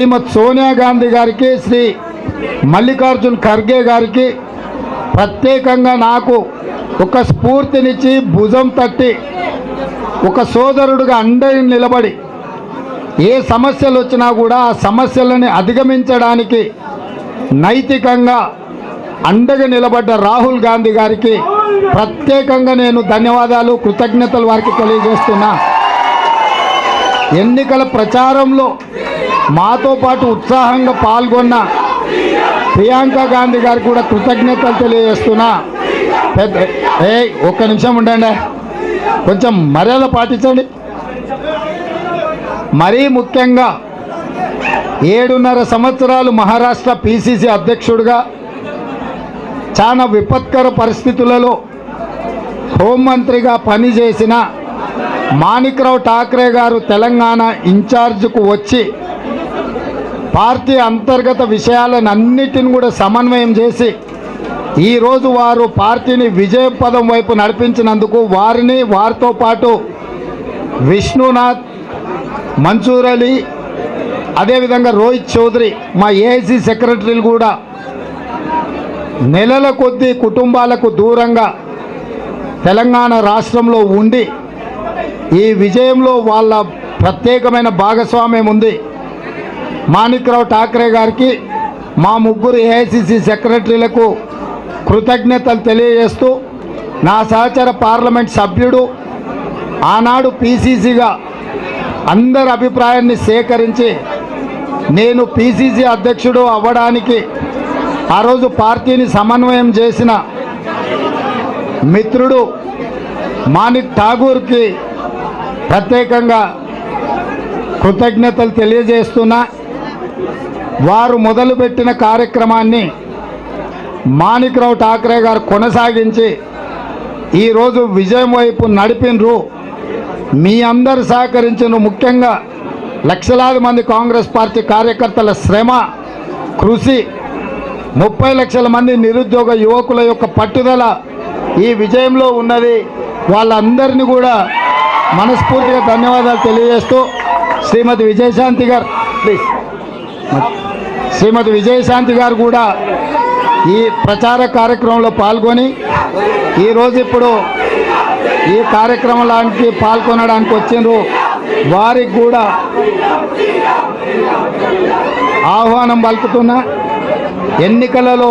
శ్రీమతి సోనియా గాంధీ గారికి శ్రీ మల్లికార్జున్ ఖర్గే గారికి ప్రత్యేకంగా నాకు ఒక స్ఫూర్తినిచ్చి భుజం తట్టి ఒక సోదరుడుగా అండని నిలబడి ఏ సమస్యలు వచ్చినా కూడా ఆ సమస్యలని అధిగమించడానికి నైతికంగా అండగా నిలబడ్డ రాహుల్ గాంధీ గారికి ప్రత్యేకంగా నేను ధన్యవాదాలు కృతజ్ఞతలు వారికి తెలియజేస్తున్నా. ఎన్నికల ప్రచారంలో మాతో పాటు ఉత్సాహంగా పాల్గొన్న ప్రియాంక గాంధీ గారికి కూడా కృతజ్ఞతలు తెలియజేస్తున్నా. పెద్ద ఏ ఒక్క నిమిషం ఉండండి. కొంచెం మర్యాద పాటించండి. మరీ ముఖ్యంగా ఏడున్నర సంవత్సరాలు మహారాష్ట్ర పిసిసి అధ్యక్షుడిగా చాలా విపత్కర పరిస్థితులలో హోంమంత్రిగా పనిచేసిన మాణిక్రావు ఠాక్రే గారు తెలంగాణ ఇన్ఛార్జ్కు వచ్చి పార్టీ అంతర్గత విషయాలను అన్నిటిని కూడా సమన్వయం చేసి ఈరోజు వారు పార్టీని విజయపదం వైపు నడిపించినందుకు వారిని వారితో పాటు విష్ణునాథ్ మన్సూర్ అలీ అదేవిధంగా రోహిత్ చౌదరి మా ఏఐసీ సెక్రటరీలు కూడా నెలల కొద్దీ కుటుంబాలకు దూరంగా తెలంగాణ రాష్ట్రంలో ఉండి ఈ విజయంలో వాళ్ళ ప్రత్యేకమైన భాగస్వామ్యం ఉంది. మాణిక్రావు ఠాక్రే గారికి మా ముగ్గురు ఏఐసిసి సెక్రటరీలకు కృతజ్ఞతలు తెలియజేస్తూ నా సహచర పార్లమెంట్ సభ్యుడు ఆనాడు పీసీసీగా అందరి అభిప్రాయాన్ని సేకరించి నేను పీసీసీ అధ్యక్షుడు అవ్వడానికి ఆ రోజు పార్టీని సమన్వయం చేసిన మిత్రుడు మాణిక్ ఠాగూర్కి ప్రత్యేకంగా కృతజ్ఞతలు తెలియజేస్తున్నా. వారు మొదలుపెట్టిన కార్యక్రమాన్ని మాణిక్రావు ఠాక్రే గారు కొనసాగించి ఈరోజు విజయం వైపు నడిపినరు. మీ అందరు సహకరించిన ముఖ్యంగా లక్షలాది మంది కాంగ్రెస్ పార్టీ కార్యకర్తల శ్రమ కృషి ముప్పై లక్షల మంది నిరుద్యోగ యువకుల యొక్క పట్టుదల ఈ విజయంలో ఉన్నది. వాళ్ళందరినీ కూడా మనస్ఫూర్తిగా ధన్యవాదాలు తెలియజేస్తూ శ్రీమతి విజయశాంతి గారు ప్లీజ్ శ్రీమతి విజయశాంతి గారు కూడా ఈ ప్రచార కార్యక్రమంలో పాల్గొని ఈరోజు ఇప్పుడు ఈ కార్యక్రమానికి పాల్గొనడానికి వచ్చిండ్రు. వారికి కూడా ఆహ్వానం పలుకుతున్నా. ఎన్నికలలో